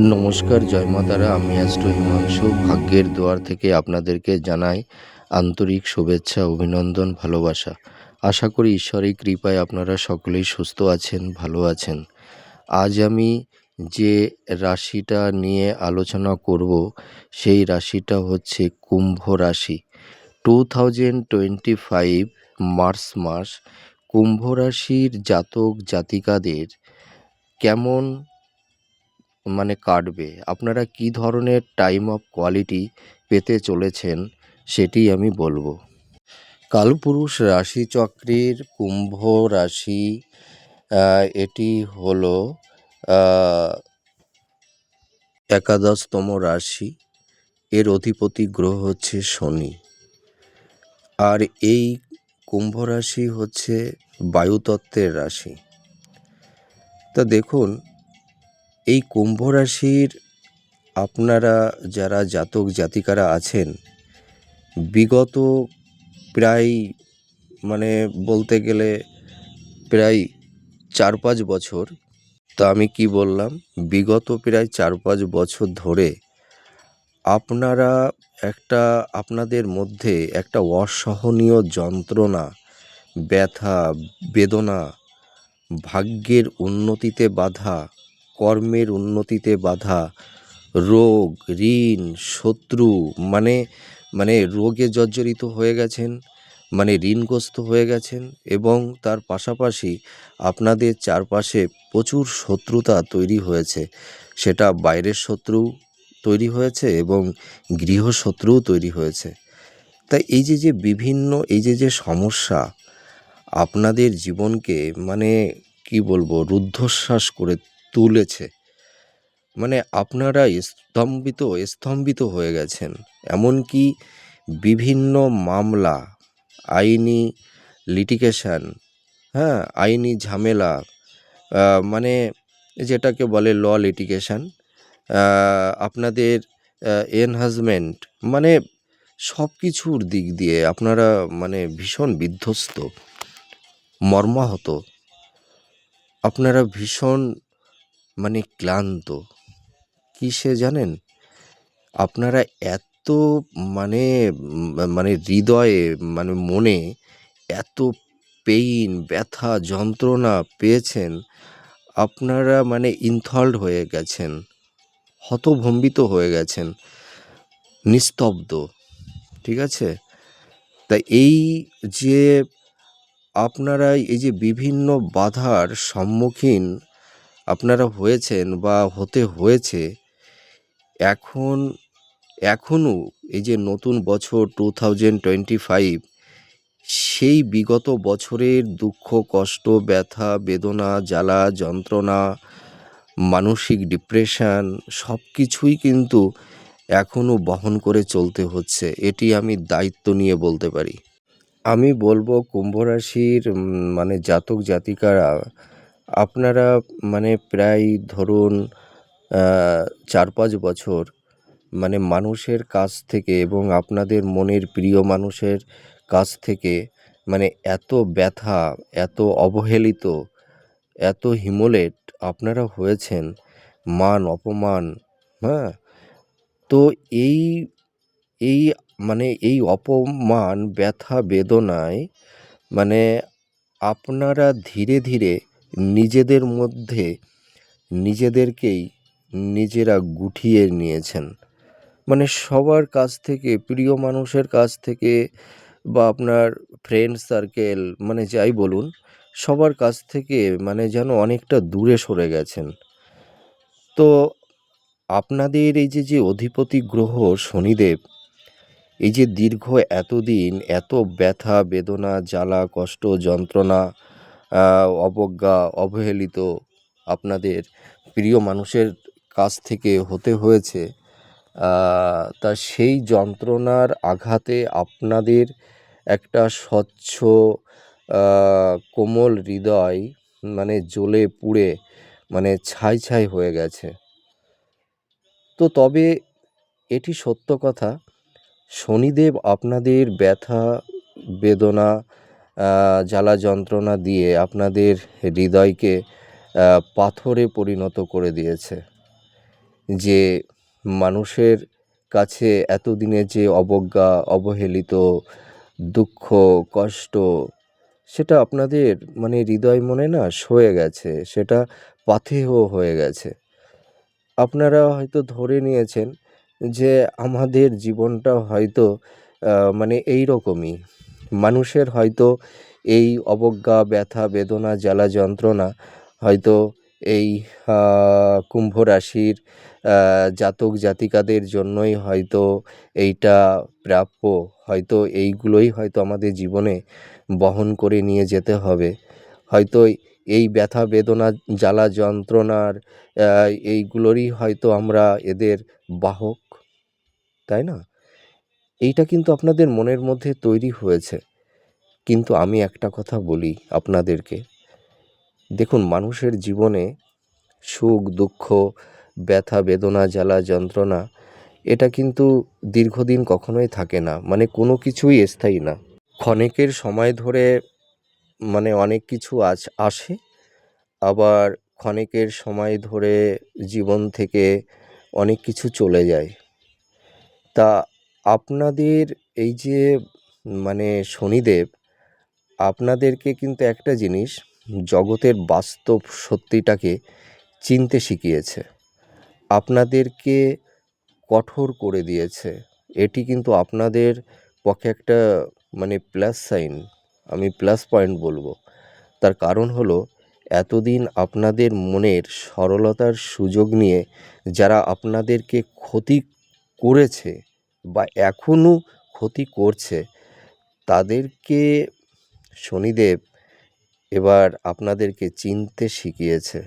নমস্কার, জয় মা তারা। আমি অ্যাস্ট্রো হিমাংশু। ভাগ্যের দুয়ার থেকে আপনাদেরকে জানাই আন্তরিক শুভেচ্ছা, অভিনন্দন, ভালোবাসা। আশা করি ঈশ্বরের কৃপায় আপনারা সকলেই সুস্থ আছেন, ভালো আছেন। আজ আমি যে রাশিটা নিয়ে আলোচনা করব, সেই রাশিটা হচ্ছে কুম্ভ রাশি। Two thousand twenty five March মাস, কুম্ভ রাশির জাতক জাতিকাদের কেমন মানে কাটবে। আপনারা কি ধরনের টাইম অফ কোয়ালিটি পেতে চলেছেন সেটি আমি বলব। কালপুরুষ রাশিচক্রের কুম্ভ রাশি এটি হলো একাদশতম রাশি। এর অধিপতি গ্রহ হচ্ছে শনি। আর এই কুম্ভ রাশি হচ্ছে বায়ুতত্ত্বের রাশি। তা দেখুন এই কুম্ভ রাশির আপনারা যারা জাতক জাতিকারা আছেন, বিগত প্রায় মানে বলতে গেলে প্রায় চার পাঁচ বছর, তা আমি কি বললাম, বিগত প্রায় চার পাঁচ বছর ধরে আপনারা একটা আপনাদের মধ্যে একটা অসহনীয় যন্ত্রণা, ব্যথা, বেদনা, ভাগ্যের উন্নতিতে বাধা কর্মের উন্নতিতে বাধা, রোগ, ঋণ, শত্রু মানে মানে রোগে জর্জরিত হয়ে গেছেন মানে ঋণগ্রস্ত হয়ে গেছেন এবং তার পাশাপাশি আপনাদের চারপাশে প্রচুর শত্রুতা তৈরি হয়েছে। সেটা বাইরের শত্রু তৈরি হয়েছে এবং গৃহশত্রুও তৈরি হয়েছে। তাই এই যে যে বিভিন্ন, এই যে যে সমস্যা আপনাদের জীবনকে মানে কি বলব, রুদ্ধশ্বাস করে তুলেছে। মানে আপনারা স্তম্ভিত স্তম্ভিত হয়ে গেছেন। এমনকি বিভিন্ন মামলা, আইনি লিটিগেশন হ্যাঁ আইনি ঝামেলা মানে যেটাকে বলে ল লিটিগেশন আপনাদের এনহাজমেন্ট মানে সব কিছুর দিক দিয়ে আপনারা মানে ভীষণ বিধ্বস্ত, মর্মাহত। আপনারা ভীষণ মানে ক্লান্ত। কিসে জানেন? আপনারা এত মানে মানে হৃদয়ে মানে মনে এত পেইন ব্যথা, যন্ত্রণা পেয়েছেন, আপনারা মানে ইনথল্ড হয়ে গেছেন, হতভম্বিত হয়ে গেছেন, নিস্তব্ধ, ঠিক আছে? তা এই যে আপনারা এই যে বিভিন্ন বাধার সম্মুখীন আপনারা হয়েছেন বা হতে হয়েছে, এখন, এখনও এই যে নতুন বছর টু থাউজেন্ড টোয়েন্টি ফাইভ সেই বিগত বছরের দুঃখ, কষ্ট, ব্যথা, বেদনা, জ্বালা, যন্ত্রণা, মানসিক ডিপ্রেশন সব কিছুই কিন্তু এখনও বহন করে চলতে হচ্ছে। এটি আমি দায়িত্ব নিয়ে বলতে পারি। আমি বলব কুম্ভ রাশির মানে জাতক জাতিকারা আপনারা মানে প্রায় ধরুন চার পাঁচ বছর মানে মানুষের কাছ থেকে এবং আপনাদের মনের প্রিয় মানুষের কাছ থেকে মানে এত ব্যথা, এত অবহেলিত, এত হিমোলেট আপনারা হয়েছেন। মান অপমান হ্যাঁ? তো এই এই মানে এই অপমান, ব্যথা, বেদনায় মানে আপনারা ধীরে ধীরে নিজেদের মধ্যে নিজেদেরকেই নিজেরা গুটিয়ে নিয়েছেন। মানে সবার কাছ থেকে, প্রিয় মানুষের কাছ থেকে বা আপনার ফ্রেন্ড সার্কেল মানে যাই বলুন, সবার কাছ থেকে মানে যেন অনেকটা দূরে সরে গেছেন। তো আপনাদের এই যে যে অধিপতি গ্রহ শনিদেব, এই যে দীর্ঘ এতদিন এত ব্যথা, বেদনা, জ্বালা, কষ্ট, যন্ত্রণা অবজ্ঞা, অবহেলিত আপনাদের প্রিয় মানুষের কাছ থেকে হতে হয়েছে। তা সেই যন্ত্রণার আঘাতে আপনাদের একটা স্বচ্ছ কোমল হৃদয় মানে জ্বলে পুড়ে মানে ছাই ছাই হয়ে গেছে। তো তবে এটি সত্য কথা, শনিদেব আপনাদের ব্যথা, বেদনা জ্বালা যন্ত্রণা দিয়ে আপনাদের হৃদয়কে পাথরে পরিণত করে দিয়েছে। যে মানুষের কাছে এতদিনে যে অবজ্ঞা, অবহেলিত, দুঃখ, কষ্ট, সেটা আপনাদের মানে হৃদয় মনে না সয়ে গেছে, সেটা পাথেয় হয়ে গেছে। আপনারা হয়তো ধরে নিয়েছেন যে আমাদের জীবনটা হয়তো মানে এই রকমই মানুষের হয়তো এই অবজ্ঞা, ব্যথা, বেদনা, জ্বালা, যন্ত্রণা হয়তো এই কুম্ভ রাশির জাতক জাতিকাদের জন্যই হয়তো এইটা প্রাপ্য। হয়তো এইগুলোই হয়তো আমাদের জীবনে বহন করে নিয়ে যেতে হবে। হয়তো এই ব্যথা, বেদনা, জ্বালা, যন্ত্রণার এইগুলোরই হয়তো আমরা এদের বাহক। তাই না? এইটা কিন্তু আপনাদের মনের মধ্যে তৈরি হয়েছে। কিন্তু আমি একটা কথা বলি আপনাদেরকে। দেখুন, মানুষের জীবনে সুখ, দুঃখ, ব্যথা, বেদনা, জ্বালা, যন্ত্রণা, এটা কিন্তু দীর্ঘদিন কখনোই থাকে না। মানে কোনো কিছুই স্থায়ী না। ক্ষণেকের সময় ধরে মানে অনেক কিছু আস আসে। আবার ক্ষণিকের সময় ধরে জীবন থেকে অনেক কিছু চলে যায়। তা আপনাদের এই যে মানে শনিদেব, আপনাদেরকে কিন্তু একটা জিনিস জগতের বাস্তব সত্যিটাকে চিনতে শিখিয়েছে। আপনাদেরকে কঠোর করে দিয়েছে। এটি কিন্তু আপনাদের পক্ষে একটা মানে প্লাস সাইন আমি প্লাস পয়েন্ট বলব। তার কারণ হলো, এতদিন আপনাদের মনের সরলতার সুযোগ নিয়ে যারা আপনাদেরকে ক্ষতি করেছে বা এখনও ক্ষতি করছে, তাদেরকে শনিদেব এবার আপনাদেরকে চিনতে শিখিয়েছে।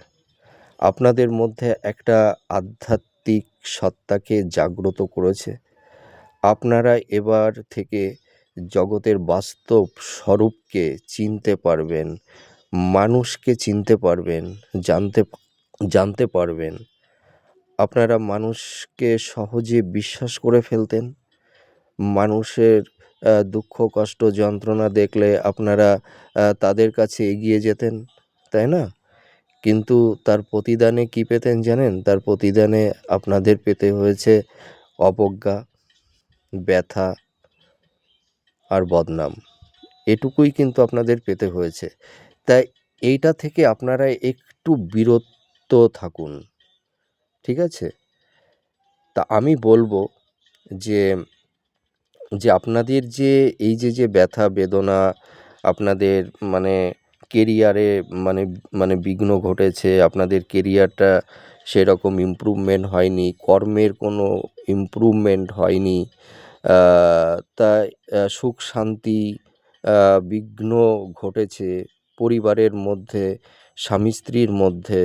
আপনাদের মধ্যে একটা আধ্যাত্মিক সত্তাকে জাগ্রত করেছে। আপনারা এবার থেকে জগতের বাস্তব স্বরূপকে চিনতে পারবেন, মানুষকে চিনতে পারবেন, জানতে জানতে পারবেন। আপনারা মানুষকে সহজে বিশ্বাস করে ফেলতেন। মানুষের দুঃখ, কষ্ট, যন্ত্রণা দেখলে আপনারা তাদের কাছে এগিয়ে যেতেন, তাই না? কিন্তু তার প্রতিদানে কী পেতেন জানেন? তার প্রতিদানে আপনাদের পেতে হয়েছে অবজ্ঞা, ব্যথা আর বদনাম। এটুকুই কিন্তু আপনাদের পেতে হয়েছে। তাই এইটা থেকে আপনারা একটু বিরত থাকুন। ঠিক আছে? তা আমি বলব যে যে আপনাদের যে, এই যে যে ব্যথা, বেদনা আপনাদের মানে কেরিয়ারে মানে মানে বিঘ্ন ঘটেছে, আপনাদের কেরিয়ারটা সেরকম ইমপ্রুভমেন্ট হয়নি, কর্মের কোনো ইমপ্রুভমেন্ট হয়নি তাই সুখ, শান্তি বিঘ্ন ঘটেছে পরিবারের মধ্যে স্বামী স্ত্রীর মধ্যে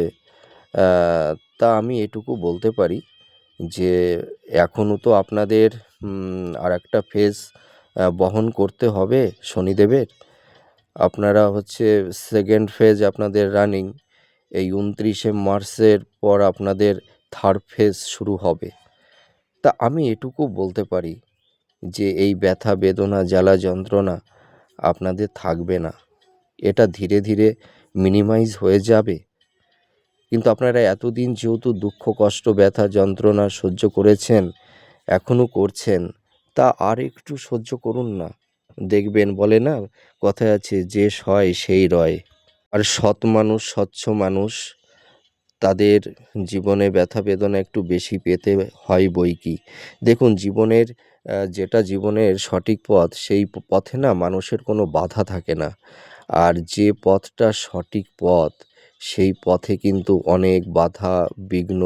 তা আমি এটুকু বলতে পারি যে এখনও তো আপনাদের আর একটা ফেজ বহন করতে হবে শনিদেবের। আপনারা হচ্ছে সেকেন্ড ফেজ আপনাদের রানিং এই উনত্রিশে মার্চের পর আপনাদের থার্ড ফেজ শুরু হবে। তা আমি এটুকু বলতে পারি যে এই ব্যথা, বেদনা, জ্বালা, যন্ত্রণা আপনাদের থাকবে না। এটা ধীরে ধীরে মিনিমাইজ হয়ে যাবে। কিন্তু আপনারা এতদিন যেহেতু দুঃখ, কষ্ট, ব্যথা, যন্ত্রণা সহ্য করেছেন, এখনও করছেন, তা আর একটু সহ্য করুন না। দেখবেন, বলে না কথায় আছে, যে সয় সেই রয়। আর সৎ মানুষ, স্বচ্ছ মানুষ, তাদের জীবনে ব্যথা বেদনা একটু বেশি পেতে হয় বই কি? দেখুন, জীবনের যেটা জীবনের সঠিক পথ, সেই পথে না মানুষের কোনো বাধা থাকে না। আর যে পথটা সঠিক পথ সেই পথে কিন্তু অনেক বাধা, বিঘ্ন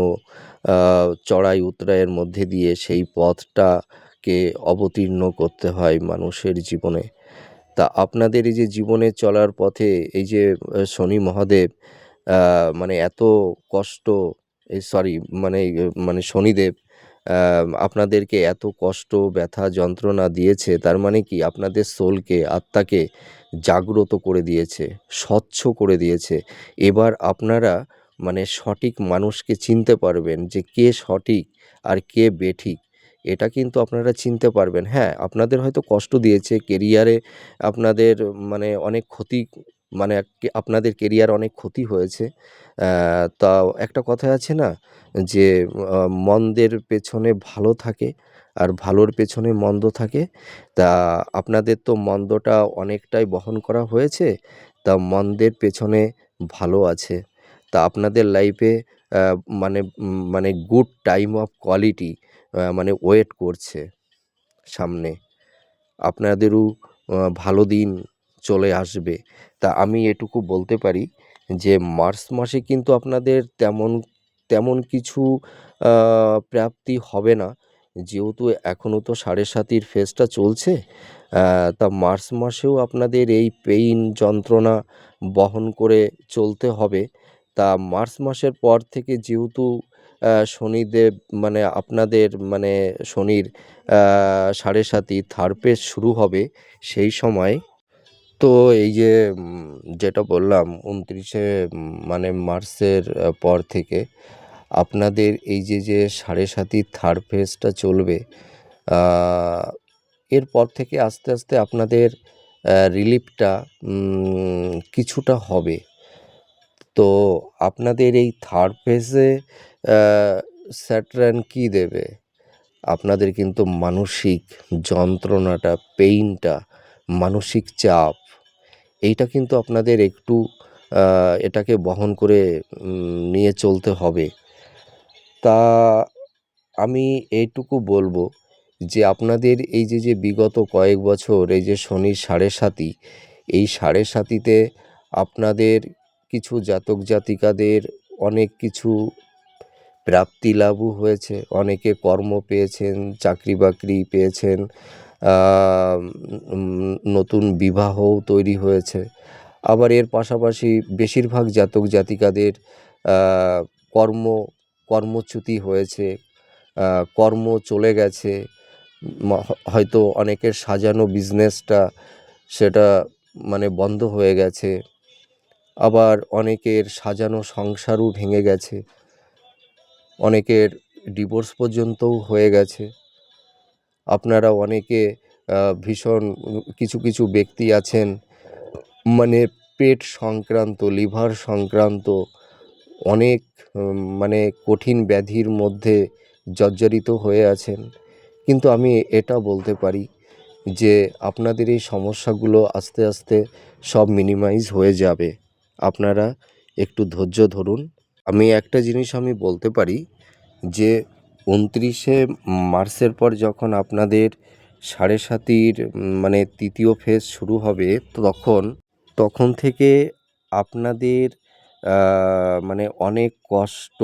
চড়াই উতরাইয়ের মধ্যে দিয়ে সেই পথটাকে অবতীর্ণ করতে হয় মানুষের জীবনে। তা আপনাদের এই যে জীবনে চলার পথে এই যে শনি মহাদেব মানে এত কষ্ট সরি মানে মানে শনিদেব আপনাদেরকে এত কষ্ট, ব্যথা, যন্ত্রণা দিয়েছে, তার মানে কি আপনাদের সোলকে আত্মাকে জাগ্রত করে দিয়েছে, স্বচ্ছ করে দিয়েছে। এবার আপনারা মানে সঠিক মানুষকে চিনতে পারবেন যে কে সঠিক আর কে বেঠিক। এটা কিন্তু আপনারা চিনতে পারবেন। হ্যাঁ আপনাদের হয়তো কষ্ট দিয়েছে কেরিয়ারে আপনাদের মানে অনেক ক্ষতি মানে আপনাদের কেরিয়ার অনেক ক্ষতি হয়েছে। তা একটা কথায় আছে না যে মন্দের পেছনে ভালো থাকে আর ভালোর পেছনে মন্দ থাকে। তা আপনাদের তো মন্দটা অনেকটাই বহন করা হয়েছে, তা মন্দের পেছনে ভালো আছে। তা আপনাদের লাইফে মানে মানে গুড টাইম অফ কোয়ালিটি মানে ওয়েট করছে সামনে। আপনাদেরও ভালো দিন চলে আসবে। তা আমি এটুকু বলতে পারি যে, মার্চ মাসে কিন্তু আপনাদের তেমন তেমন কিছু প্রাপ্তি হবে না। যেহেতু এখনও তো সাড়ে সাতির ফেজটা চলছে তা মার্চ মাসেও আপনাদের এই পেইন যন্ত্রণা বহন করে চলতে হবে। তা মার্চ মাসের পর থেকে যেহেতু শনিদেব মানে আপনাদের মানে শনির সাড়ে সাতি থার্ড পেজ শুরু হবে সেই সময়, তো এই যে যেটা বললাম উনত্রিশে মানে মার্চের পর থেকে আপনাদের এই যে যে সাড়ে সাতি থার্ড ফেজটা চলবে এরপর থেকে আস্তে আস্তে আপনাদের রিলিফটা কিছুটা হবে। তো আপনাদের এই থার্ড ফেজে স্যাটরান কী দেবে? আপনাদের কিন্তু মানসিক যন্ত্রণাটা পেইনটা মানসিক চাপ, এইটা কিন্তু আপনাদের একটু এটাকে বহন করে নিয়ে চলতে হবে। তা আমি এইটুকু বলব যে আপনাদের এই যে যে বিগত কয়েক বছর, এই যে শনির সাড়ে সাতি এই সাড়ে সাতিতে আপনাদের কিছু জাতক জাতিকাদের অনেক কিছু প্রাপ্তি লাভও হয়েছে। অনেকে কর্ম পেয়েছেন, চাকরি বাকরি পেয়েছেন নতুন বিবাহও তৈরি হয়েছে। আবার এর পাশাপাশি বেশিরভাগ জাতক জাতিকাদের কর্ম কর্মচ্যুতি হয়েছে কর্ম চলে গেছে হয়তো অনেকের সাজানো বিজনেসটা সেটা মানে বন্ধ হয়ে গেছে, আবার অনেকের সাজানো সংসারও ভেঙে গেছে, অনেকের ডিভোর্স পর্যন্তও হয়ে গেছে। আপনারা অনেকে ভীষণ কিছু কিছু ব্যক্তি আছেন মানে পেট সংক্রান্ত লিভার সংক্রান্ত অনেক মানে কঠিন ব্যাধির মধ্যে জর্জরিত হয়ে আছেন। কিন্তু আমি এটা বলতে পারি যে আপনাদের এই সমস্যাগুলো আস্তে আস্তে সব মিনিমাইজ হয়ে যাবে। আপনারা একটু ধৈর্য ধরুন। আমি একটা জিনিস আমি বলতে পারি যে উনত্রিশে মার্চের পর যখন আপনাদের সাড়ে সাতির মানে তৃতীয় ফেজ শুরু হবে, তখন তখন থেকে আপনাদের মানে অনেক কষ্ট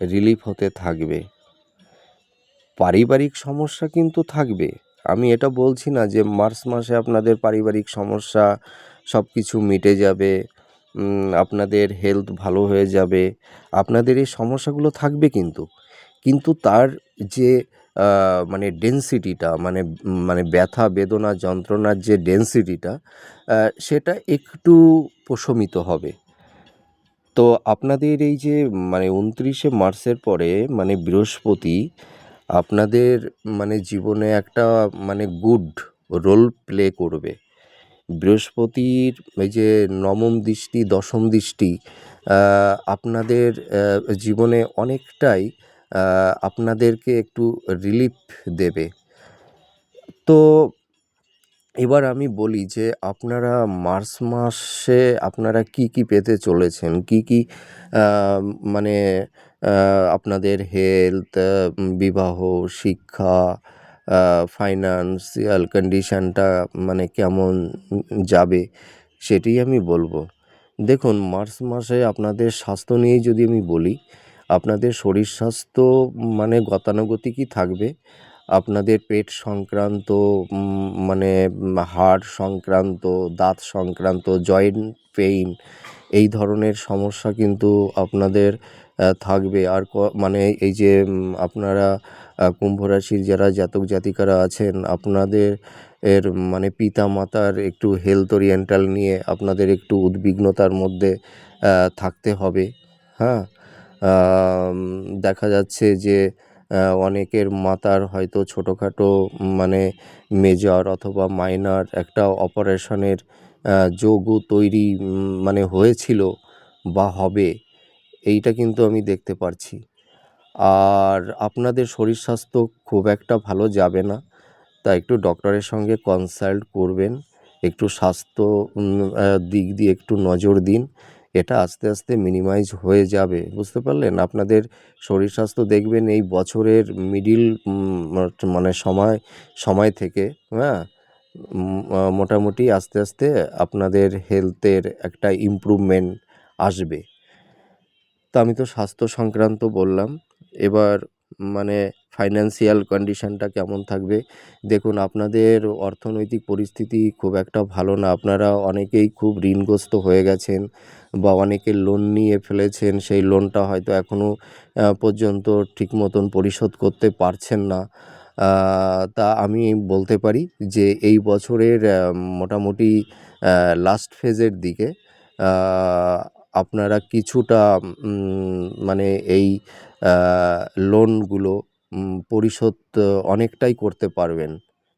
রিলিফ হতে থাকবে। পারিবারিক সমস্যা কিন্তু থাকবে। আমি এটা বলছি না যে মার্চ মাসে আপনাদের পারিবারিক সমস্যা সব কিছু মিটে যাবে আপনাদের হেলথ ভালো হয়ে যাবে, আপনাদের এই সমস্যাগুলো থাকবে কিন্তু। কিন্তু তার যে মানে ডেন্সিটিটা মানে মানে ব্যথা, বেদনা, যন্ত্রণার যে ডেন্সিটিটা সেটা একটু প্রশমিত হবে। তো আপনাদের এই যে মানে উনত্রিশে মার্চের পরে মানে বৃহস্পতি, আপনাদের মানে জীবনে একটা মানে গুড রোল প্লে করবে। বৃহস্পতির এই যে নবম দৃষ্টি, দশম দৃষ্টি আপনাদের জীবনে অনেকটাই আপনাদেরকে একটু রিলিফ দেবে। তো এবার আমি বলি যে, আপনারা মার্চ মাসে আপনারা কি কি পেতে চলেছেন? কি কি মানে আপনাদের হেলথ বিবাহ, শিক্ষা ফাইন্যান্সিয়াল কন্ডিশনটা মানে কেমন যাবে সেটি আমি বলব। দেখুন, মার্চ মাসে আপনাদের স্বাস্থ্য নিয়েই যদি আমি বলি, আপনাদের শরীর স্বাস্থ্য মানে গতানুগতিকই থাকবে। আপনাদের পেট সংক্রান্ত মানে হাড় সংক্রান্ত, দাঁত সংক্রান্ত জয়েন্ট পেইন এই ধরনের সমস্যা কিন্তু আপনাদের থাকবে। আর মানে এই যে আপনারা কুম্ভ রাশির যারা জাতক জাতিকারা আছেন, আপনাদের এর মানে পিতা মাতার একটু হেলথ ওরিয়েন্টাল নিয়ে আপনাদের একটু উদ্বিগ্নতার মধ্যে থাকতে হবে। হ্যাঁ? দেখা যাচ্ছে যে অনেকের মাতার হয়তো ছোটোখাটো মানে মেজর অথবা মাইনার একটা অপারেশনের যোগও তৈরি মানে হয়েছিল বা হবে, এইটা কিন্তু আমি দেখতে পারছি। আর আপনাদের শরীর স্বাস্থ্য খুব একটা ভালো যাবে না, তা একটু ডক্টরের সঙ্গে কনসাল্ট করবেন, একটু স্বাস্থ্য দিক দিয়ে একটু নজর দিন এটা আস্তে আস্তে মিনিমাইজ হয়ে যাবে, বুঝতে পারলেন? আপনাদের শরীর স্বাস্থ্য দেখবেন এই বছরের মিডিল মানে সময় সময় থেকে হ্যাঁ? মোটামুটি আস্তে আস্তে আপনাদের হেলথের একটা ইমপ্রুভমেন্ট আসবে। তো আমি তো স্বাস্থ্য সংক্রান্ত বললাম, এবার মানে ফাইন্যান্সিয়াল কন্ডিশনটা কেমন থাকবে? দেখুন, আপনাদের অর্থনৈতিক পরিস্থিতি খুব একটা ভালো না, আপনারা অনেকেই খুব ঋণগ্রস্ত হয়ে গেছেন। বা অনেকে লোন নিয়ে ফেলেছেন, সেই লোনটা হয়তো এখনও পর্যন্ত ঠিক মতন পরিশোধ করতে পারছেন না। তা আমি বলতে পারি যে এই বছরের মোটামুটি লাস্ট ফেজের দিকে আপনারা কিছুটা মানে এই লোনগুলো পরিশোধ অনেকটাই করতে পারবেন,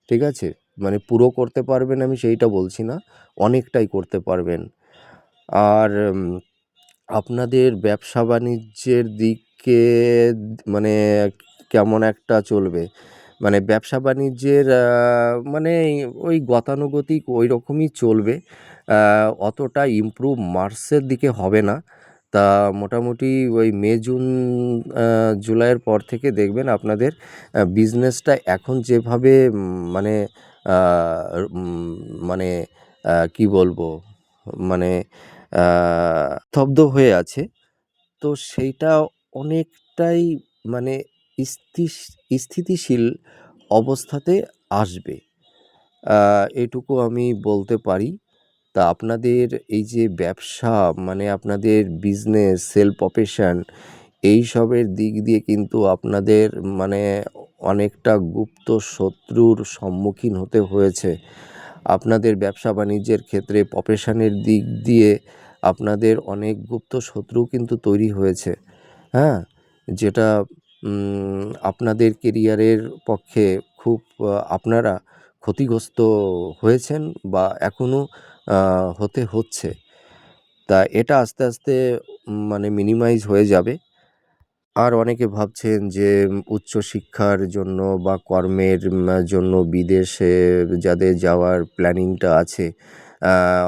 ঠিক আছে? মানে পুরো করতে পারবেন আমি সেইটা বলছি না, অনেকটাই করতে পারবেন। আর আপনাদের ব্যবসা বাণিজ্যের দিকে মানে কেমন একটা চলবে? মানে ব্যবসা বাণিজ্যের মানে ওই গতানুগতিক ওই রকমই চলবে অতটা ইমপ্রুভ মার্চের দিকে হবে না। তা মোটামুটি ওই মে, জুন জুলাইয়ের পর থেকে দেখবেন আপনাদের বিজনেসটা এখন যেভাবে মানে মানে কী বলব? মানে স্তব্ধ হয়ে আছে। তো সেইটা অনেকটাই মানে স্থিতিশীল অবস্থাতে আসবে। এটুকু আমি বলতে পারি। তা আপনাদের এই যে ব্যবসা মানে আপনাদের বিজনেস সেল প্রফেশন এইসবের দিক দিয়ে কিন্তু আপনাদের মানে অনেকটা গুপ্ত শত্রুর সম্মুখীন হতে হয়েছে। আপনাদের ব্যবসা বাণিজ্যের ক্ষেত্রে প্রফেশনের দিক দিয়ে আপনাদের অনেক গুপ্ত শত্রু কিন্তু তৈরি হয়েছে। হ্যাঁ? যেটা আপনাদের কেরিয়ারের পক্ষে খুব আপনারা ক্ষতিগ্রস্ত হয়েছেন বা এখনও হতে হচ্ছে। তা এটা আস্তে আস্তে মানে মিনিমাইজ হয়ে যাবে। আর অনেকে ভাবছেন যে উচ্চশিক্ষার জন্য বা কর্মের জন্য বিদেশে যাদের যাওয়ার প্ল্যানিংটা আছে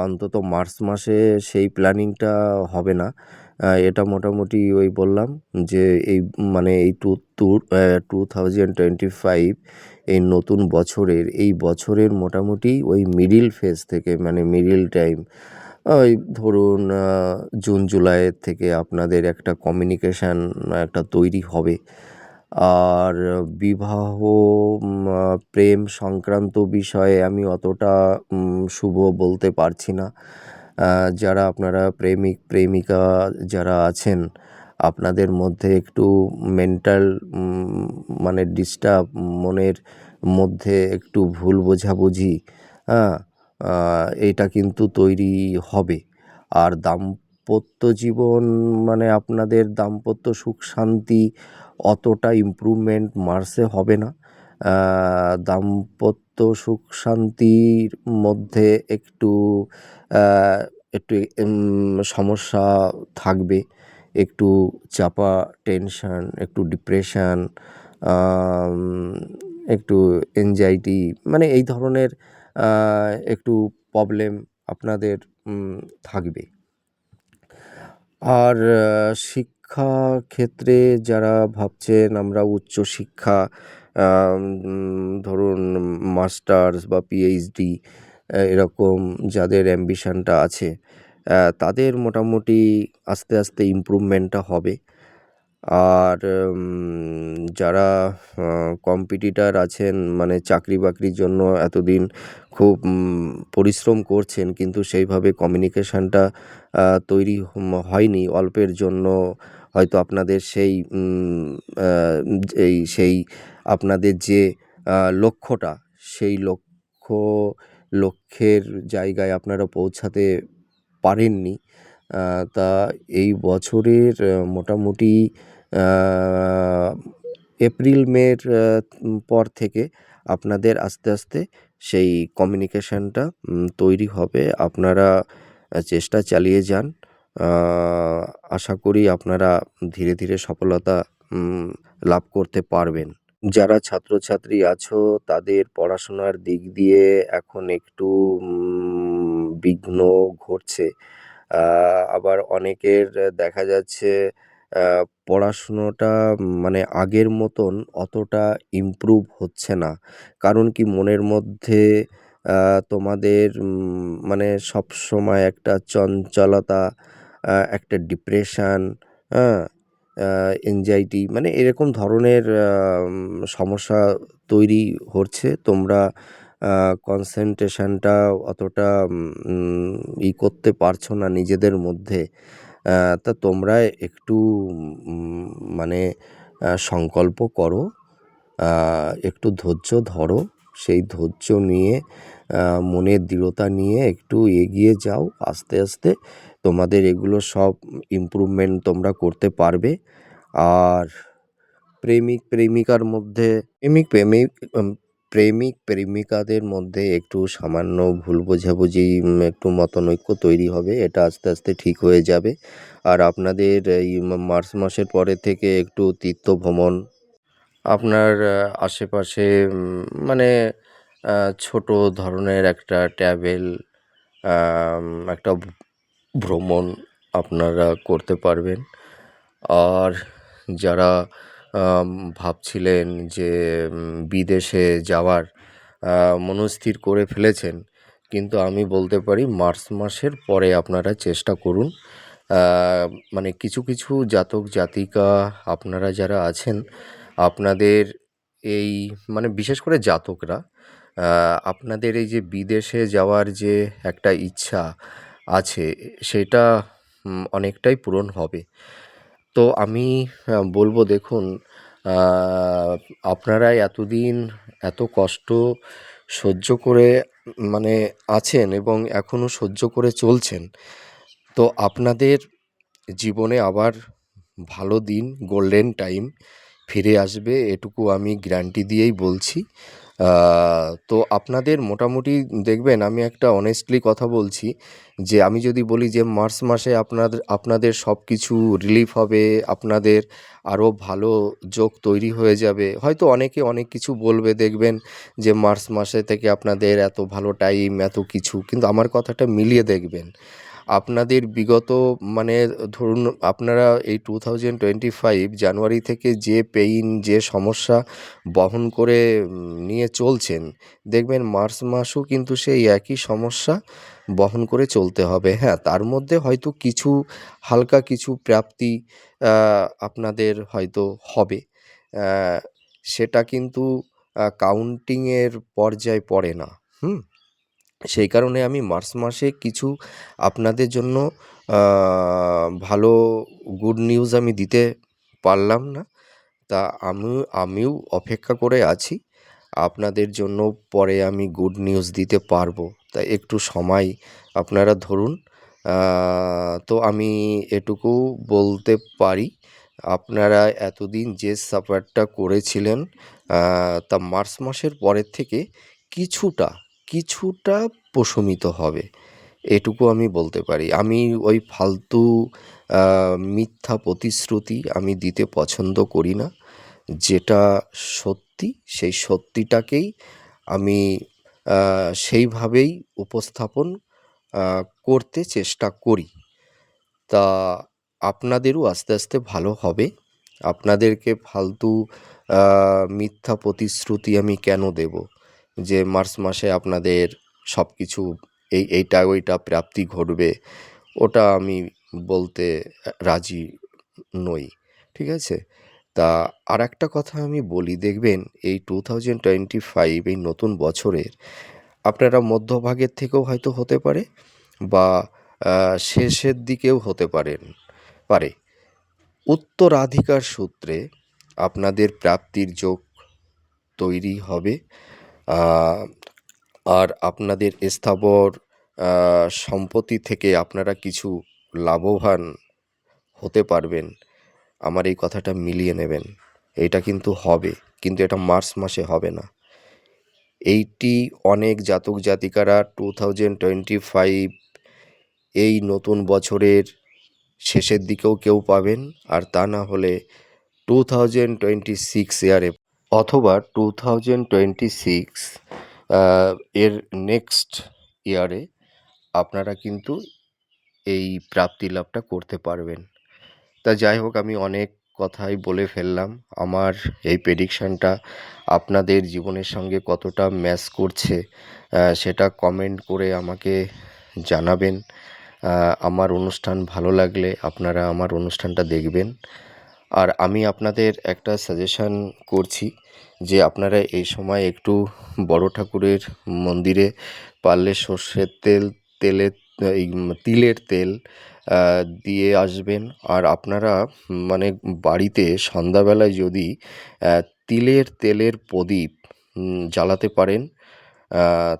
অন্তত মার্চ মাসে সেই প্ল্যানিংটা হবে না। এটা মোটামুটি ওই বললাম যে, এই মানে এই two two two thousand twenty five এই নতুন বছরের, এই বছরের মোটামুটি ওই মিডিল ফেজ থেকে মানে মিডিল টাইম ওই ধরুন জুন জুলাইয়ের থেকে আপনাদের একটা কমিউনিকেশান একটা তৈরি হবে। আর বিবাহ প্রেম সংক্রান্ত বিষয়ে আমি অতটা শুভ বলতে পারছি না। যারা আপনারা প্রেমিক, প্রেমিকা যারা আছেন, আপনাদের মধ্যে একটু মেন্টাল মানে ডিস্টার্ব মনের মধ্যে একটু ভুল বোঝাবুঝি হ্যাঁ এইটা কিন্তু তৈরি হবে। আর দাম্পত্য জীবন মানে আপনাদের দাম্পত্য সুখ শান্তি অতটা ইমপ্রুভমেন্ট মার্চে হবে না। দাম্পত্য সুখ শান্তির মধ্যে একটু একটু সমস্যা থাকবে। একটু চাপা টেনশন একটু ডিপ্রেশন একটু এনজাইটি মানে এই ধরনের একটু প্রবলেম আপনাদের থাকবে। আর শিক্ষা ক্ষেত্রে যারা ভাবছেন আমরা উচ্চশিক্ষা ধরুন মাস্টার্স বা পিএইচডি এরকম যাদের অ্যাম্বিশানটা আছে তাদের মোটামুটি আস্তে আস্তে ইমপ্রুভমেন্টটা হবে। আর যারা কম্পিটিটার আছেন মানে চাকরি বাকরির জন্য এতদিন খুব পরিশ্রম করছেন, কিন্তু সেইভাবে কমিউনিকেশানটা তৈরি হয়নি। অল্পের জন্য হয়তো আপনাদের সেই এই, সেই আপনাদের যে লক্ষ্যটা, সেই লক্ষ্য, লক্ষ্যের জায়গায় আপনারা পৌঁছাতে পারেননি। তা এই বছরের মোটামুটি এপ্রিল, মের পর থেকে আপনাদের আস্তে আস্তে সেই কমিউনিকেশানটা তৈরি হবে। আপনারা চেষ্টা চালিয়ে যান। আশা করি আপনারা ধীরে ধীরে সফলতা লাভ করতে পারবেন। যারা ছাত্রছাত্রী আছো, তাদের পড়াশোনার দিক দিয়ে এখন একটু বিঘ্ন ঘটছে। আবার অনেকের দেখা যাচ্ছে পড়াশুনোটা মানে আগের মতন অতটা ইমপ্রুভ হচ্ছে না। কারণ কি মনের মধ্যে তোমাদের মানে সবসময় একটা চঞ্চলতা একটা ডিপ্রেশান হ্যাঁ এনজাইটি মানে এরকম ধরনের সমস্যা তৈরি হচ্ছে। তোমরা কনসেন্ট্রেশনটা অতটা ই করতে পারছ না নিজেদের মধ্যে। তা তোমরা একটু মানে সংকল্প করো একটু ধৈর্য ধরো, সেই ধৈর্য নিয়ে মনের দৃঢ়তা নিয়ে একটু এগিয়ে যাও, আস্তে আস্তে। তোমাদের এগুলো সব ইমপ্রুভমেন্ট তোমরা করতে পারবে। আর প্রেমিক, প্রেমিকার মধ্যে, প্রেমিক প্রেমিক প্রেমিক প্রেমিকাদের মধ্যে একটু সামান্য ভুল বোঝাবুঝি একটু মতনৈক্য তৈরি হবে, এটা আস্তে আস্তে ঠিক হয়ে যাবে। আর আপনাদের এই মার্চ মাসের পরে থেকে একটু তীর্থ ভ্রমণ, আপনার আশেপাশে মানে ছোট ধরনের একটা ট্রাভেল একটা ভ্রমণ আপনারা করতে পারবেন। আর যারা ভাবছিলেন যে বিদেশে যাওয়ার মনস্থির করে ফেলেছেন। কিন্তু আমি বলতে পারি, মার্চ মাসের পরে আপনারা চেষ্টা করুন মানে কিছু কিছু জাতক, জাতিকা আপনারা যারা আছেন, আপনাদের এই মানে বিশেষ করে জাতকরা আপনাদের এই যে বিদেশে যাওয়ার যে একটা ইচ্ছা আছে, সেটা অনেকটাই পূরণ হবে। তো আমি বলব দেখুন আপনারা এতদিন এত কষ্ট সহ্য করে মানে আছেন এবং এখনও সহ্য করে চলছেন, তো আপনাদের জীবনে আবার ভালো দিন গোল্ডেন টাইম ফিরে আসবে, এটুকু আমি গ্যারান্টি দিয়েই বলছি। তো আপনাদের মোটামুটি দেখবেন আমি একটা অনেস্টলি কথা বলছি যে আমি যদি বলি যে মার্চ মাসে আপনাদের আপনাদের সব কিছু রিলিফ হবে, আপনাদের আরও ভালো যোগ তৈরি হয়ে যাবে, হয়তো অনেকে অনেক কিছু বলবে দেখবেন যে মার্চ মাসে থেকে আপনাদের এত ভালো টাইম এত কিছু, কিন্তু আমার কথাটা মিলিয়ে দেখবেন। আপনাদের বিগত মানে ধরুন আপনারা এই two thousand twenty five January থেকে যে পেইন যে সমস্যা বহন করে নিয়ে চলছেন, দেখবেন মার্চ মাসও কিন্তু সেই একই সমস্যা বহন করে চলতে হবে। হ্যাঁ তার মধ্যে হয়তো কিছু, হালকা কিছু প্রাপ্তি আপনাদের হয়তো হবে। সেটা কিন্তু কাউন্টিংয়ের পর্যায়ে পড়ে না। হুম? সেই কারণে আমি মার্চ মাসে কিছু আপনাদের জন্য ভালো গুড নিউজ আমি দিতে পারলাম না। তা আমি, আমিও অপেক্ষা করে আছি। আপনাদের জন্য পরে আমি গুড নিউজ দিতে পারব। তা একটু সময় আপনারা ধরুন তো আমি এটুকু বলতে পারি। আপনারা এতদিন যে সাফারটা করেছিলেন তা মার্চ মাসের পরের থেকে কিছুটা কিছুটা প্রশমিত হবে। এটুকু আমি বলতে পারি। আমি ওই ফালতু মিথ্যা প্রতিশ্রুতি আমি দিতে পছন্দ করি না। যেটা সত্যি, সেই সত্যিটাকেই আমি সেইভাবেই উপস্থাপন করতে চেষ্টা করি। তা আপনাদেরও আস্তে আস্তে ভালো হবে। আপনাদেরকে ফালতু মিথ্যা প্রতিশ্রুতি আমি কেন দেব? যে মার্চ মাসে আপনাদের সব কিছু এই, এইটা, ওইটা প্রাপ্তি ঘটবে, ওটা আমি বলতে রাজি নই, ঠিক আছে? তা আর একটা কথা আমি বলি, দেখবেন এই টু থাউজেন্ড টোয়েন্টি ফাইভ এই নতুন বছরের আপনারা মধ্যভাগের থেকেও হয়তো হতে পারে বা শেষের দিকেও হতে পারেন, পারে। উত্তরাধিকার সূত্রে আপনাদের প্রাপ্তির যোগ তৈরি হবে আর আপনাদের স্থাবর সম্পত্তি থেকে আপনারা কিছু লাভবান হতে পারবেন। আমার এই কথাটা মিলিয়ে নেবেন। এটা কিন্তু হবে, কিন্তু এটা মার্চ মাসে হবে না। এইটি অনেক জাতক জাতিকারা টু থাউজেন্ড টোয়েন্টি ফাইভ এই নতুন বছরের শেষের দিকেও কেউ পাবেন, আর তা না হলে টু থাউজেন্ড টোয়েন্টি সিক্স ইয়ারে অথবা টু থাউজেন্ড টোয়েন্টি সিক্স এর নেক্সট ইয়ারে আপনারা কিন্তু এই প্রাপ্তি লাভটা করতে পারবেন। তা যাই হোক, আমি অনেক কথাই বলে ফেললাম। আমার এই প্রেডিকশানটা আপনাদের জীবনের সঙ্গে কতটা ম্যাচ করছে সেটা কমেন্ট করে আমাকে জানাবেন। আমার অনুষ্ঠান ভালো লাগলে আপনারা আমার অনুষ্ঠানটা দেখবেন। আর আমি আপনাদের একটা সাজেশন করছি যে আপনারা এই সময় একটু বড় ঠাকুরের মন্দিরে পারলে সর্ষের তেল তেলের এই তিলের তেল দিয়ে আসবেন। আর আপনারা মানে বাড়িতে সন্ধ্যাবেলায় যদি তিলের তেলের প্রদীপ জ্বালাতে পারেন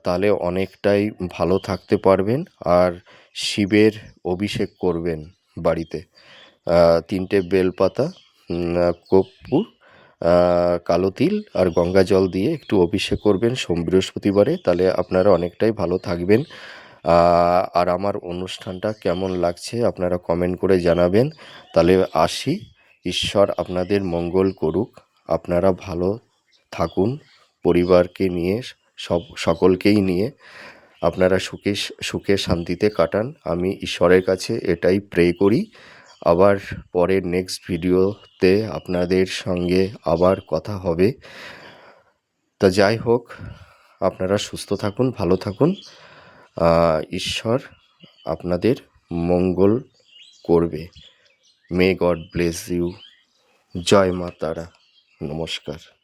তাহলে অনেকটাই ভালো থাকতে পারবেন। আর শিবের অভিষেক করবেন বাড়িতে। তিনটে বেলপাতা কর্পূর কালো তিল আর গঙ্গা জল দিয়ে একটু অভিষেক করবেন সোম বৃহস্পতিবারে। তাহলে আপনারা অনেকটাই ভালো থাকবেন। আর আমার অনুষ্ঠানটা কেমন লাগছে আপনারা কমেন্ট করে জানাবেন। তাহলে আসি। ঈশ্বর আপনাদের মঙ্গল করুক। আপনারা ভালো থাকুন পরিবারকে নিয়ে, সব, সকলকেই নিয়ে। আপনারা সুখে সুখে শান্তিতে কাটান। আমি ঈশ্বরের কাছে এটাই প্রে করি। আবার পরের নেক্সট ভিডিওতে আপনাদের সঙ্গে আবার কথা হবে। তা যাই হোক, আপনারা সুস্থ থাকুন, ভালো থাকুন। ঈশ্বর আপনাদের মঙ্গল করবে। মে গড ব্লেস ইউ জয় মা তারা। নমস্কার।